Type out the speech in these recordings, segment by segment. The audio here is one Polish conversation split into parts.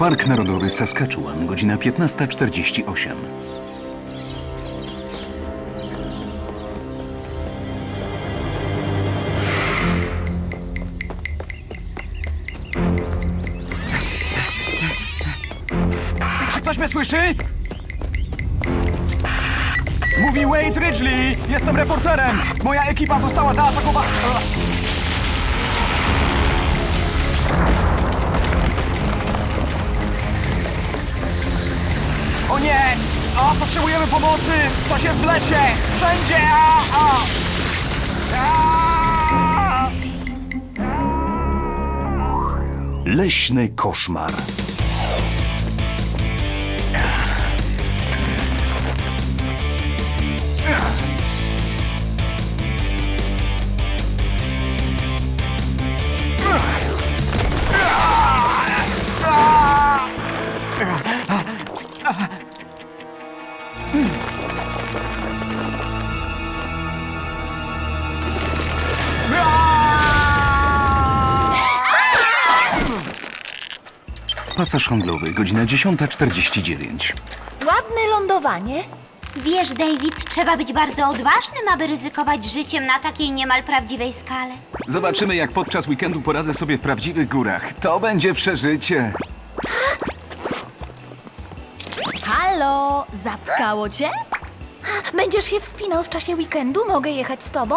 Park Narodowy Saskatchewan, godzina 15.48. Czy ktoś mnie słyszy? Mówi Wade Ridgely! Jestem reporterem! Moja ekipa została zaatakowana... O nie! A, potrzebujemy pomocy! Coś jest w lesie! Wszędzie! A, a. A! Leśny koszmar. Pasaż handlowy, godzina 10.49. Ładne lądowanie. Wiesz, David, trzeba być bardzo odważnym, aby ryzykować życiem na takiej niemal prawdziwej skale. Zobaczymy, jak podczas weekendu poradzę sobie w prawdziwych górach. To będzie przeżycie. Halo, zatkało cię? Będziesz się wspinał w czasie weekendu? Mogę jechać z tobą?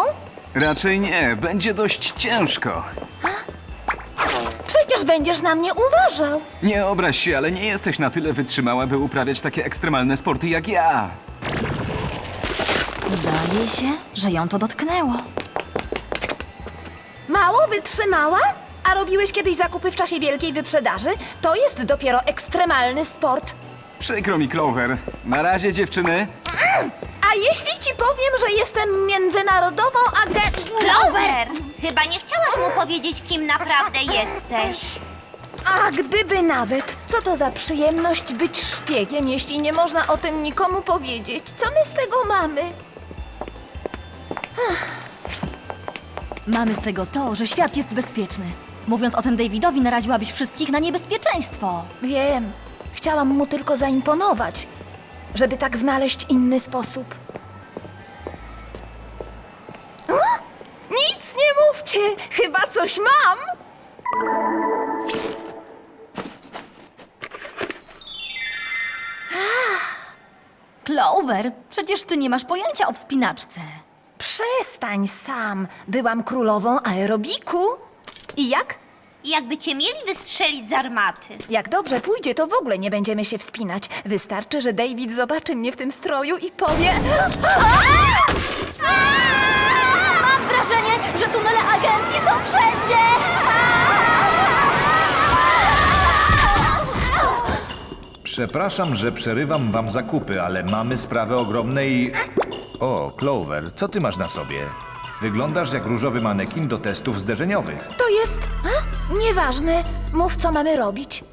Raczej nie, będzie dość ciężko. Przecież będziesz na mnie uważał. Nie obraź się, ale nie jesteś na tyle wytrzymała, by uprawiać takie ekstremalne sporty jak ja. Zdaje się, że ją to dotknęło. Mało wytrzymała? A robiłeś kiedyś zakupy w czasie wielkiej wyprzedaży? To jest dopiero ekstremalny sport. Przykro mi, Clover. Na razie, dziewczyny. A jeśli ci powiem, że jestem międzynarodową agent... Clover! Chyba nie chciałaś mu powiedzieć, kim naprawdę jesteś. A gdyby nawet, co to za przyjemność być szpiegiem, jeśli nie można o tym nikomu powiedzieć? Co my z tego mamy? Mamy z tego to, że świat jest bezpieczny. Mówiąc o tym Davidowi, naraziłabyś wszystkich na niebezpieczeństwo. Wiem, chciałam mu tylko zaimponować, żeby tak znaleźć inny sposób. Nic nie mówcie, chyba coś mam. Clover, przecież ty nie masz pojęcia o wspinaczce. Przestań sam, byłam królową aerobiku. I jak? Jakby cię mieli wystrzelić z armaty. Jak dobrze pójdzie, to w ogóle nie będziemy się wspinać. Wystarczy, że David zobaczy mnie w tym stroju i powie... Mam wrażenie, że tunele agencji są wszędzie! Przepraszam, że przerywam wam zakupy, ale mamy sprawę ogromnej... O, Clover, co ty masz na sobie? Wyglądasz jak różowy manekin do testów zderzeniowych. To jest... Nieważne. Mów, co mamy robić.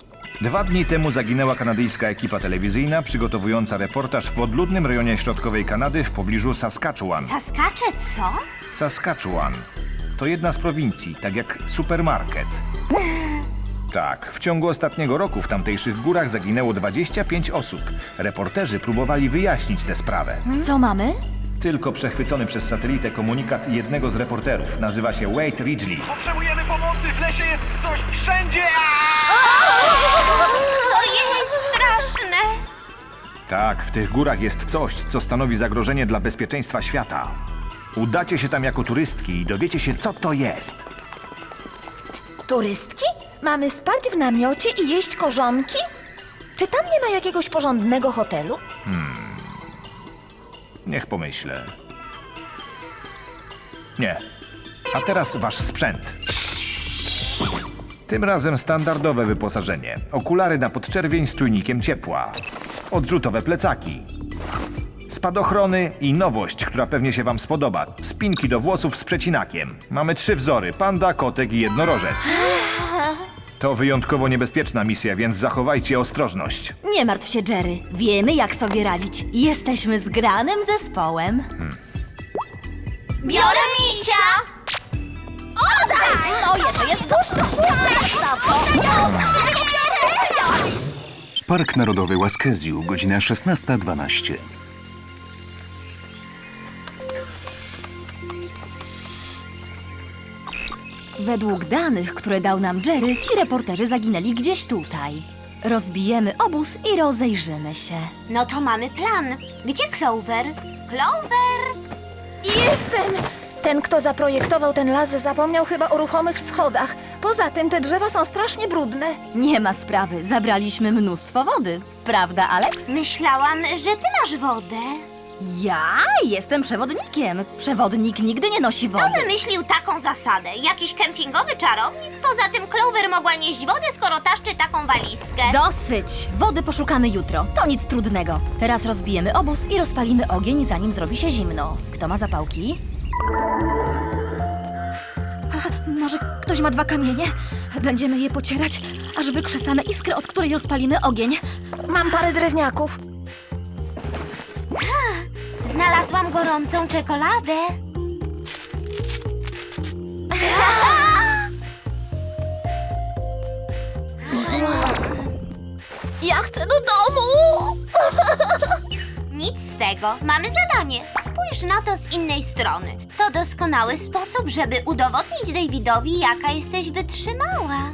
Dwa dni temu zaginęła kanadyjska ekipa telewizyjna przygotowująca reportaż w odludnym rejonie środkowej Kanady w pobliżu Saskatchewan. Saskacze co? Saskatchewan to jedna z prowincji, tak jak supermarket. Tak, w ciągu ostatniego roku w tamtejszych górach zaginęło 25 osób. Reporterzy próbowali wyjaśnić tę sprawę. Co mamy? Tylko przechwycony przez satelitę komunikat jednego z reporterów. Nazywa się Wade Ridgely. Potrzebujemy pomocy! W lesie jest coś wszędzie! Ojej, straszne! Tak, w tych górach jest coś, co stanowi zagrożenie dla bezpieczeństwa świata. Udacie się tam jako turystki i dowiecie się, co to jest. Turystki? Mamy spać w namiocie i jeść korzonki? Czy tam nie ma jakiegoś porządnego hotelu? Niech pomyślę. Nie. A teraz wasz sprzęt. Tym razem standardowe wyposażenie. Okulary na podczerwień z czujnikiem ciepła. Odrzutowe plecaki. Spadochrony i nowość, która pewnie się wam spodoba. Spinki do włosów z przecinakiem. Mamy trzy wzory: panda, kotek i jednorożec. To wyjątkowo niebezpieczna misja, więc zachowajcie ostrożność. Nie martw się, Jerry. Wiemy, jak sobie radzić. Jesteśmy zgranym zespołem. Biorę misia! Oddaj! Moje to jest biorę? Park Narodowy Łaskezju, godzina 16.12. Według danych, które dał nam Jerry, ci reporterzy zaginęli gdzieś tutaj. Rozbijemy obóz i rozejrzymy się. No to mamy plan. Gdzie Clover? Clover! Jestem! Ten, kto zaprojektował ten las, zapomniał chyba o ruchomych schodach. Poza tym te drzewa są strasznie brudne. Nie ma sprawy, zabraliśmy mnóstwo wody. Prawda, Alex? Myślałam, że ty masz wodę. Ja jestem przewodnikiem. Przewodnik nigdy nie nosi Kto wody. wymyślił taką zasadę? Jakiś kempingowy czarownik? Poza tym Clover mogła nieść wodę, skoro taszczy taką walizkę. Dosyć! Wody poszukamy jutro. To nic trudnego. Teraz rozbijemy obóz i rozpalimy ogień, zanim zrobi się zimno. Kto ma zapałki? Może ktoś ma dwa kamienie? Będziemy je pocierać, aż wykrzesamy iskrę, od której rozpalimy ogień. Mam parę drewniaków. Znalazłam gorącą czekoladę. Ja chcę do domu! Nic z tego. Mamy zadanie. Spójrz na to z innej strony. To doskonały sposób, żeby udowodnić Davidowi, jaka jesteś wytrzymała.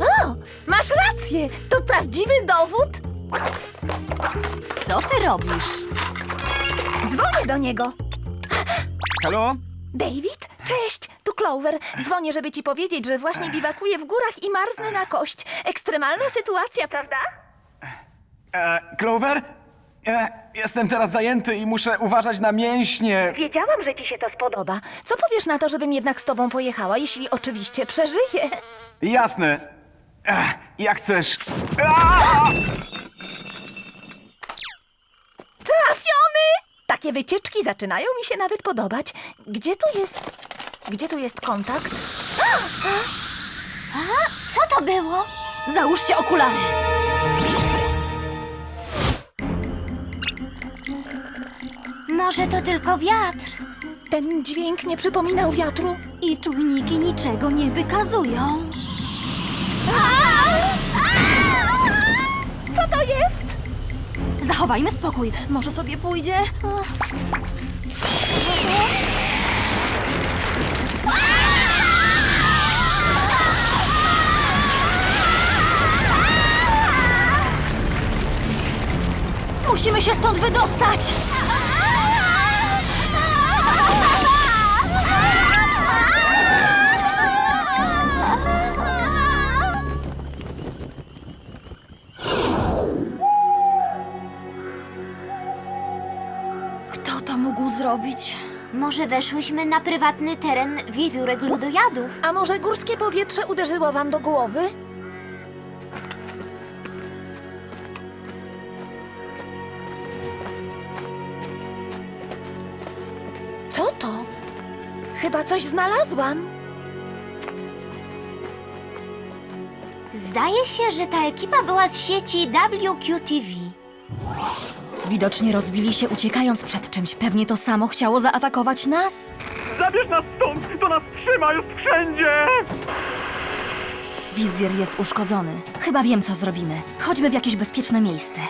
O, masz rację! To prawdziwy dowód? Co ty robisz? Dzwonię do niego. Halo? David? Cześć, tu Clover. Dzwonię, żeby ci powiedzieć, że właśnie biwakuję w górach i marznę na kość. Ekstremalna sytuacja, prawda? E, Clover? E, jestem teraz zajęty i muszę uważać na mięśnie. Wiedziałam, że ci się to spodoba. Co powiesz na to, żebym jednak z tobą pojechała, jeśli oczywiście przeżyję? Jasne. E, jak chcesz. Takie wycieczki zaczynają mi się nawet podobać. Gdzie tu jest... Gdzie tu jest kontakt? Co to było? Załóżcie okulary. Może to tylko wiatr. Ten dźwięk nie przypominał wiatru. I czujniki niczego nie wykazują. Zachowajmy spokój. Może sobie pójdzie. Musimy się stąd wydostać! Zrobić? Może weszłyśmy na prywatny teren wiewiórek ludojadów? A może górskie powietrze uderzyło wam do głowy? Co to? Chyba coś znalazłam. Zdaje się, że ta ekipa była z sieci WQTV. Widocznie rozbili się uciekając przed czymś. Pewnie to samo chciało zaatakować nas. Zabierz nas stąd! To nas trzyma! Jest wszędzie! Wizjer jest uszkodzony. Chyba wiem, co zrobimy. Chodźmy w jakieś bezpieczne miejsce.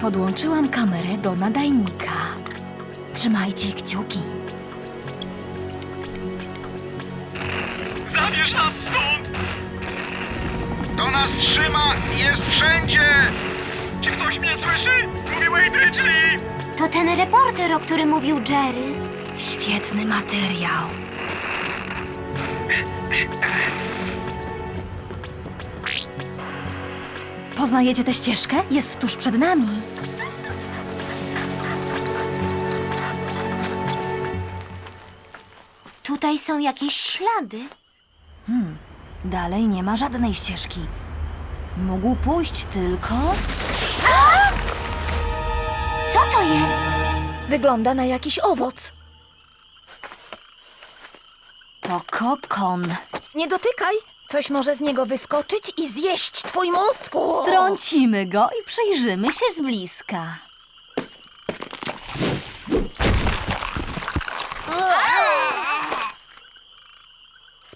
Podłączyłam kamerę do nadajnika. Trzymajcie kciuki. Zabierz nas stąd! To nas trzyma jest wszędzie! Czy ktoś mnie słyszy? Mówi Wade Ridgely! To ten reporter, o którym mówił Jerry. Świetny materiał. Poznajecie tę ścieżkę? Jest tuż przed nami. Tutaj są jakieś ślady. Dalej nie ma żadnej ścieżki. Mógł pójść tylko. Co to jest? Wygląda na jakiś owoc. To kokon. Nie dotykaj! Coś może z niego wyskoczyć i zjeść twój mózg! Strącimy go i przyjrzymy się z bliska.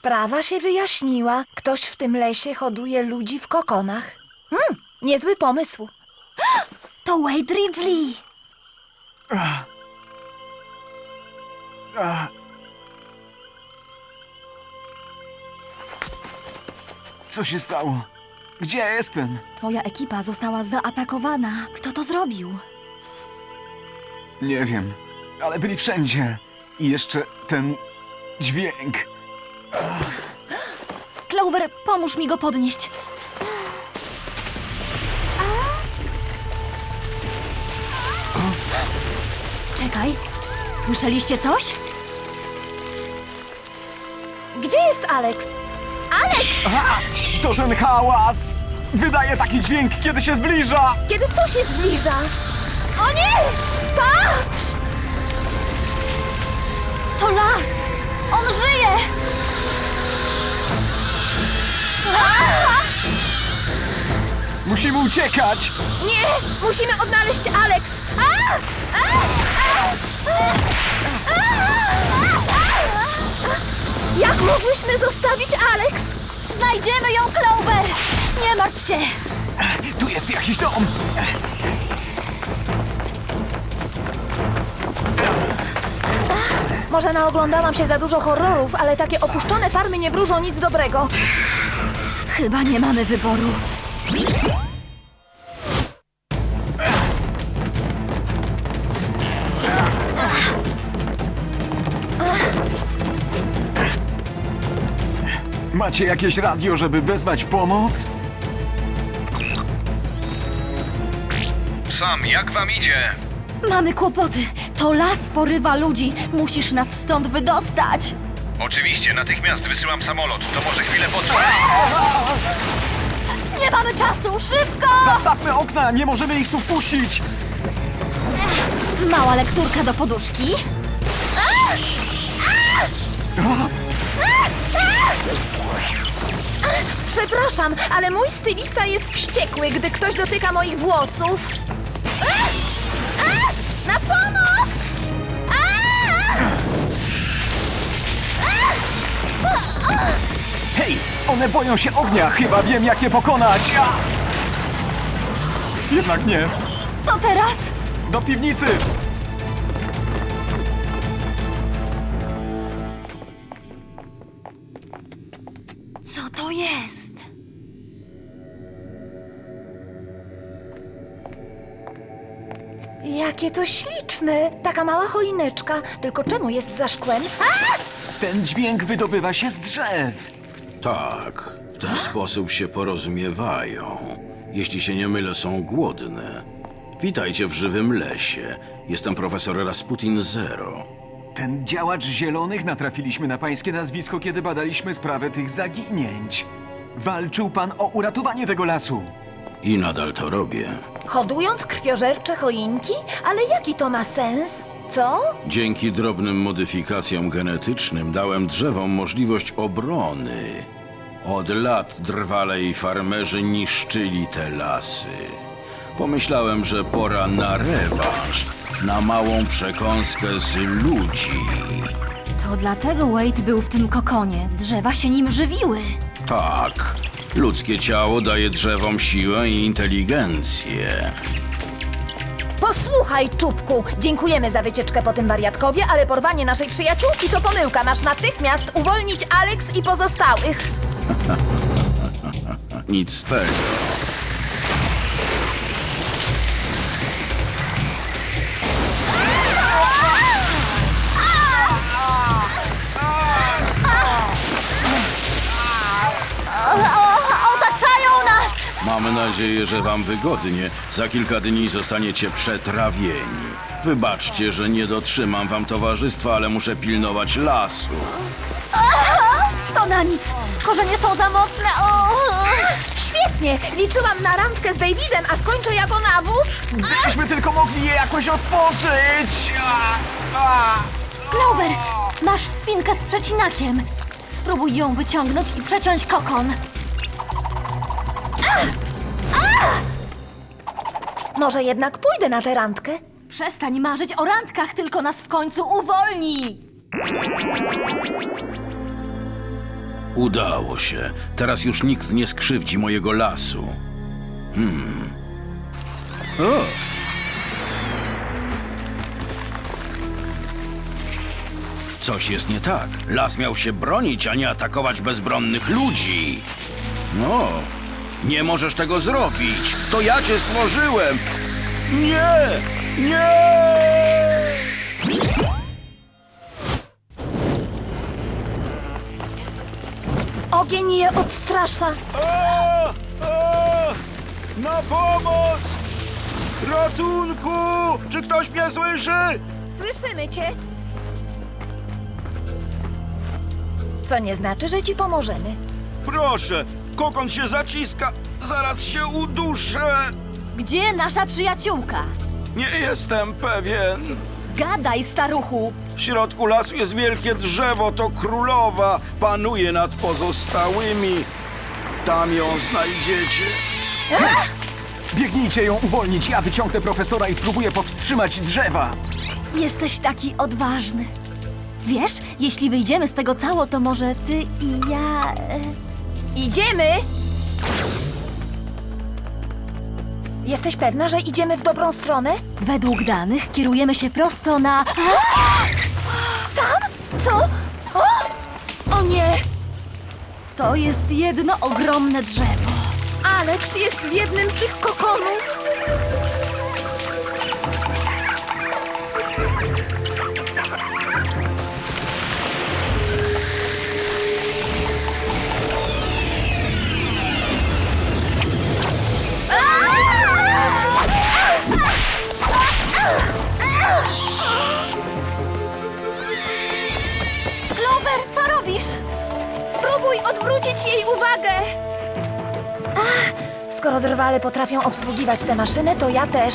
Sprawa się wyjaśniła. Ktoś w tym lesie hoduje ludzi w kokonach. Hmm, niezły pomysł. To Wade Ridgely! Co się stało? Gdzie ja jestem? Twoja ekipa została zaatakowana. Kto to zrobił? Nie wiem, ale byli wszędzie. I jeszcze ten dźwięk. Clover, pomóż mi go podnieść. Czekaj, słyszeliście coś? Gdzie jest Alex? Alex! A, to ten hałas! Wydaje taki dźwięk, kiedy się zbliża! Kiedy co się zbliża? O nie! Patrz! To las! On żyje! Musimy uciekać! Nie! Musimy odnaleźć Alex! A! A! A! A! Jak mogłyśmy zostawić Alex? Znajdziemy ją, Clover! Nie martw się! Tu jest jakiś dom! Może naoglądałam się za dużo horrorów, ale takie opuszczone farmy nie wróżą nic dobrego. Chyba nie mamy wyboru. Macie jakieś radio, żeby wezwać pomoc? Sam, jak wam idzie? Mamy kłopoty. To las porywa ludzi. Musisz nas stąd wydostać. Oczywiście, natychmiast wysyłam samolot. To może chwilę potrwa. Nie mamy czasu! Szybko! Zastawmy okna, nie możemy ich tu wpuścić! Mała lekturka do poduszki. Przepraszam, ale mój stylista jest wściekły, gdy ktoś dotyka moich włosów. One boją się ognia, chyba wiem jak je pokonać! A! Jednak nie. Co teraz? Do piwnicy! Co to jest? Jakie to śliczne! Taka mała choineczka. Tylko czemu jest za szkłem? A! Ten dźwięk wydobywa się z drzew. Tak, w ten sposób się porozumiewają. Jeśli się nie mylę, są głodne. Witajcie w żywym lesie. Jestem profesor Rasputin Zero. Ten działacz zielonych natrafiliśmy na pańskie nazwisko, kiedy badaliśmy sprawę tych zaginięć. Walczył pan o uratowanie tego lasu. I nadal to robię. Hodując krwiożercze choinki? Ale jaki to ma sens? Co? Dzięki drobnym modyfikacjom genetycznym dałem drzewom możliwość obrony. Od lat drwalej farmerzy niszczyli te lasy. Pomyślałem, że pora na rewanż, na małą przekąskę z ludzi. To dlatego Wade był w tym kokonie. Drzewa się nim żywiły. Tak, ludzkie ciało daje drzewom siłę i inteligencję. Posłuchaj, czubku! Dziękujemy za wycieczkę po tym wariatkowie, ale porwanie naszej przyjaciółki to pomyłka. Masz natychmiast uwolnić Alex i pozostałych. Nic z tego. Otaczają nas! Mam nadzieję, że wam wygodnie. Za kilka dni zostaniecie przetrawieni. Wybaczcie, że nie dotrzymam wam towarzystwa, ale muszę pilnować lasu. To na nic. Korzenie są za mocne. O! Świetnie! Liczyłam na randkę z Davidem, a skończę jako nawóz? Gdybyśmy tylko mogli je jakoś otworzyć! A, a. Clover, masz spinkę z przecinakiem. Spróbuj ją wyciągnąć i przeciąć kokon. Może jednak pójdę na tę randkę? Przestań marzyć o randkach, tylko nas w końcu uwolni. Udało się. Teraz już nikt nie skrzywdzi mojego lasu. Hmm. Coś jest nie tak. Las miał się bronić, a nie atakować bezbronnych ludzi. No, nie możesz tego zrobić. To ja cię stworzyłem. Nie! Nie! Ogień je odstrasza. A! A! Na pomoc! Ratunku! Czy ktoś mnie słyszy? Słyszymy cię. Co nie znaczy, że ci pomożemy. Proszę, kokon się zaciska. Zaraz się uduszę. Gdzie nasza przyjaciółka? Nie jestem pewien. Gadaj, staruchu! W środku lasu jest wielkie drzewo, to królowa. Panuje nad pozostałymi. Tam ją znajdziecie. Biegnijcie ją uwolnić, ja wyciągnę profesora i spróbuję powstrzymać drzewa. Jesteś taki odważny. Wiesz, jeśli wyjdziemy z tego cało, to może ty i ja... e, Idziemy! Jesteś pewna, że idziemy w dobrą stronę? Według danych kierujemy się prosto na... Sam? Co? O! O nie! To jest jedno ogromne drzewo. Alex jest w jednym z tych kokonów. Odwrócić jej uwagę. Ach, skoro drwale potrafią obsługiwać te maszyny, to ja też.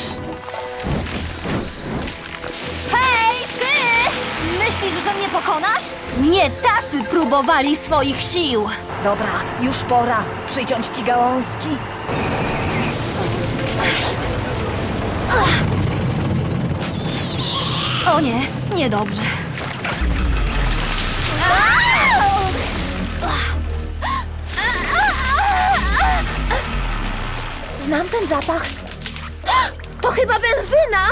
Hej, ty! Myślisz, że mnie pokonasz? Nie tacy próbowali swoich sił. Dobra, już pora przyciąć ci gałązki. O nie, niedobrze. Znam ten zapach. To chyba benzyna!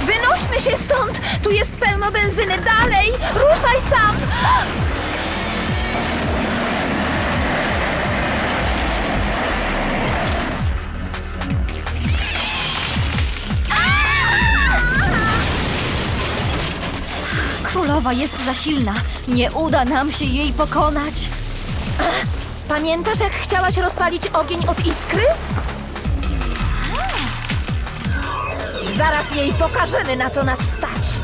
Wynośmy się stąd! Tu jest pełno benzyny! Dalej! Ruszaj sam! Królowa jest za silna. Nie uda nam się jej pokonać. Pamiętasz, jak chciałaś rozpalić ogień od iskry? Zaraz jej pokażemy, na co nas stać.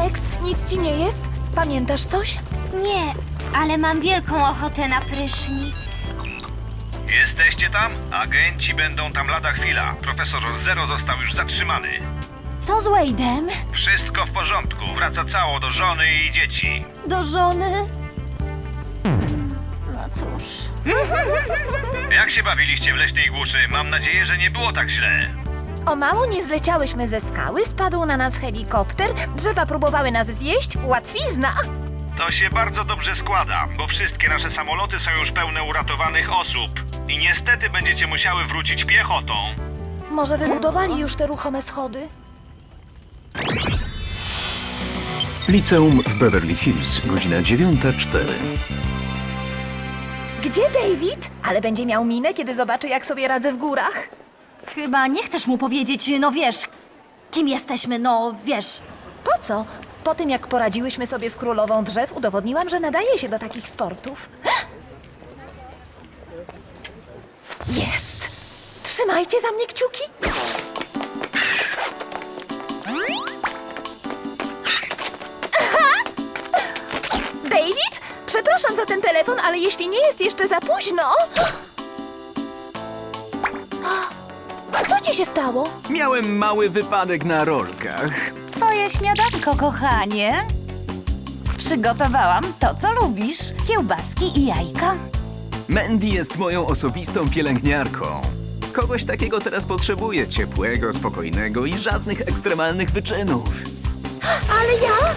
Alex, nic ci nie jest? Pamiętasz coś? Nie, ale mam wielką ochotę na prysznic. Jesteście tam? Agenci będą tam lada chwila. Profesor Zero został już zatrzymany. Co z Wade'em? Wszystko w porządku. Wraca cało do żony i dzieci. Do żony? No cóż. Jak się bawiliście w leśnej głuszy? Mam nadzieję, że nie było tak źle. O mało nie zleciałyśmy ze skały, spadł na nas helikopter, drzewa próbowały nas zjeść, łatwizna. To się bardzo dobrze składa, bo wszystkie nasze samoloty są już pełne uratowanych osób. I niestety będziecie musiały wrócić piechotą. Może wybudowali już te ruchome schody? Liceum w Beverly Hills, godzina 9.04. Gdzie David? Ale będzie miał minę, kiedy zobaczy, jak sobie radzę w górach. Chyba nie chcesz mu powiedzieć, no wiesz, kim jesteśmy, no wiesz. Po co? Po tym, jak poradziłyśmy sobie z królową drzew, udowodniłam, że nadaje się do takich sportów. Jest! Trzy Trzymajcie za mnie kciuki. David? Przepraszam za ten telefon, ale jeśli nie jest jeszcze za późno... ci się stało? Miałem mały wypadek na rolkach. Twoje śniadanko, kochanie. Przygotowałam to, co lubisz. Kiełbaski i jajka. Mandy jest moją osobistą pielęgniarką. Kogoś takiego teraz potrzebuję. Ciepłego, spokojnego i żadnych ekstremalnych wyczynów. Ale ja...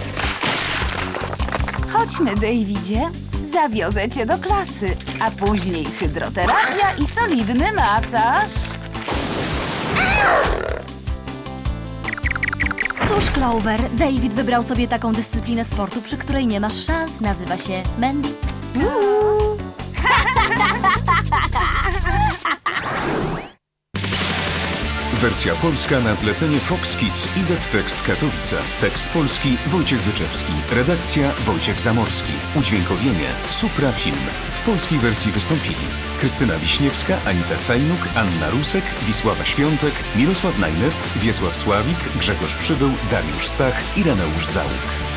Chodźmy, Davidzie. Zawiozę cię do klasy, a później hydroterapia i solidny masaż. Cóż, Clover, David wybrał sobie taką dyscyplinę sportu, przy której nie masz szans. Nazywa się Mandy. Wersja polska na zlecenie Fox Kids i Z-Tekst Katowice. Tekst polski Wojciech Wyczewski. Redakcja Wojciech Zamorski. Udźwiękowienie Supra Film. W polskiej wersji wystąpili Krystyna Wiśniewska, Anita Sajnuk, Anna Rusek, Wisława Świątek, Mirosław Najnert, Wiesław Sławik, Grzegorz Przybył, Dariusz Stach i Reneusz Załuk.